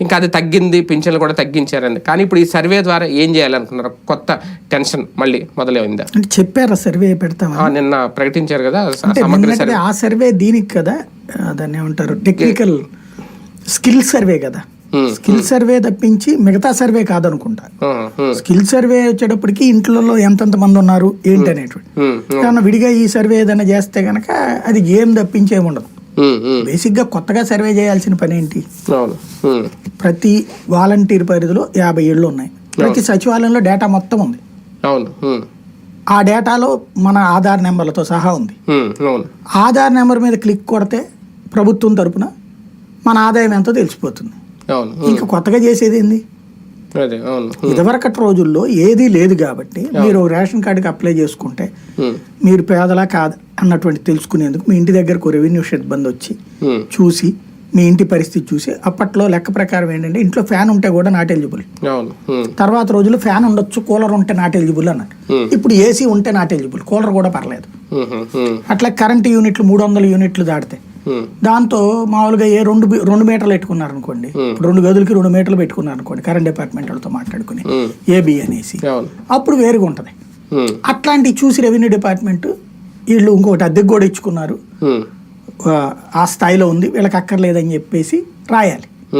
ఇంకా అది తగ్గింది పింఛన్లు కూడా తగ్గించారండి. కానీ ఇప్పుడు ఈ సర్వే ద్వారా ఏం చేయాలనుకున్నారు? కొత్త టెన్షన్ మళ్ళీ మొదలైందా. అంటే చెప్పారా సర్వే పెడతామని? ఆ, నిన్న ప్రకటించారు కదా ఆ సర్వే దీనికి కదా దాన్ని ఏమంటారు? టెక్నికల్ స్కిల్ సర్వే కదా. స్కిల్ సర్వే తప్పించి మిగతా సర్వే కాదనుకుంటా. స్కిల్ సర్వే వచ్చేటప్పటికి ఇంట్లో ఎంతెంత మంది ఉన్నారు ఏంటి అనేటువంటి కానీ విడిగా ఈ సర్వే ఏదైనా చేస్తే గనక అది గేమ్ తప్పించి బేసిక్గా కొత్తగా సర్వే చేయాల్సిన పని ఏంటి? ప్రతి వాలంటీర్ పరిధిలో యాభై ఏళ్ళు ఉన్నాయి. ప్రతి సచివాలయంలో డేటా మొత్తం ఉంది. ఆ డేటాలో మన ఆధార్ నెంబర్లతో సహా ఉంది. ఆధార్ నెంబర్ మీద క్లిక్ కొడితే ప్రభుత్వం తరపున మన ఆదాయం ఎంతో తెలిసిపోతుంది. ఇంకా కొత్తగా చేసేది ఏంది? ఇదివరకటి రోజుల్లో ఏదీ లేదు కాబట్టి మీరు రేషన్ కార్డుకి అప్లై చేసుకుంటే మీరు పేదలా కాదు. అన్నటువంటి తెలుసుకునేందుకు మీ ఇంటి దగ్గరకు రెవెన్యూ సిబ్బంది వచ్చి ఉమ్, చూసి మీ ఇంటి పరిస్థితి చూసి అప్పట్లో లెక్క ప్రకారం ఏంటంటే ఇంట్లో ఫ్యాన్ ఉంటే కూడా నాట్ ఎలిజిబుల్. తర్వాత రోజుల్లో ఫ్యాన్ ఉండొచ్చు కూలర్ ఉంటే నాట్ ఎలిజిబుల్ అన్నట్టు. ఇప్పుడు ఏసీ ఉంటే నాట్ ఎలిజిబుల్ కూలర్ కూడా పర్లేదు. అట్లా కరెంటు యూనిట్లు మూడు వందల యూనిట్లు దాటితే దాంతో మామూలుగా ఏ రెండు రెండు మీటర్లు పెట్టుకున్నారు అనుకోండి రెండు గదులకి రెండు మీటర్లు పెట్టుకున్నారు అనుకోండి కరెంట్ డిపార్ట్మెంట్ వాళ్ళతో మాట్లాడుకుని ఏబి అనేసి. అప్పుడు వేరుగా ఉంటుంది అట్లాంటివి చూసి రెవెన్యూ డిపార్ట్మెంట్ వీళ్ళు ఇంకొకటి అద్దెకు కూడా ఇచ్చుకున్నారు. ఆ, స్థాయిలో ఉంది వీళ్ళకి అక్కర్లేదని చెప్పేసి రాయాలి.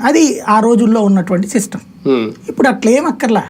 అది ఆ రోజుల్లో ఉన్నటువంటి సిస్టమ్. ఇప్పుడు అట్లా ఏం అక్కర్లా.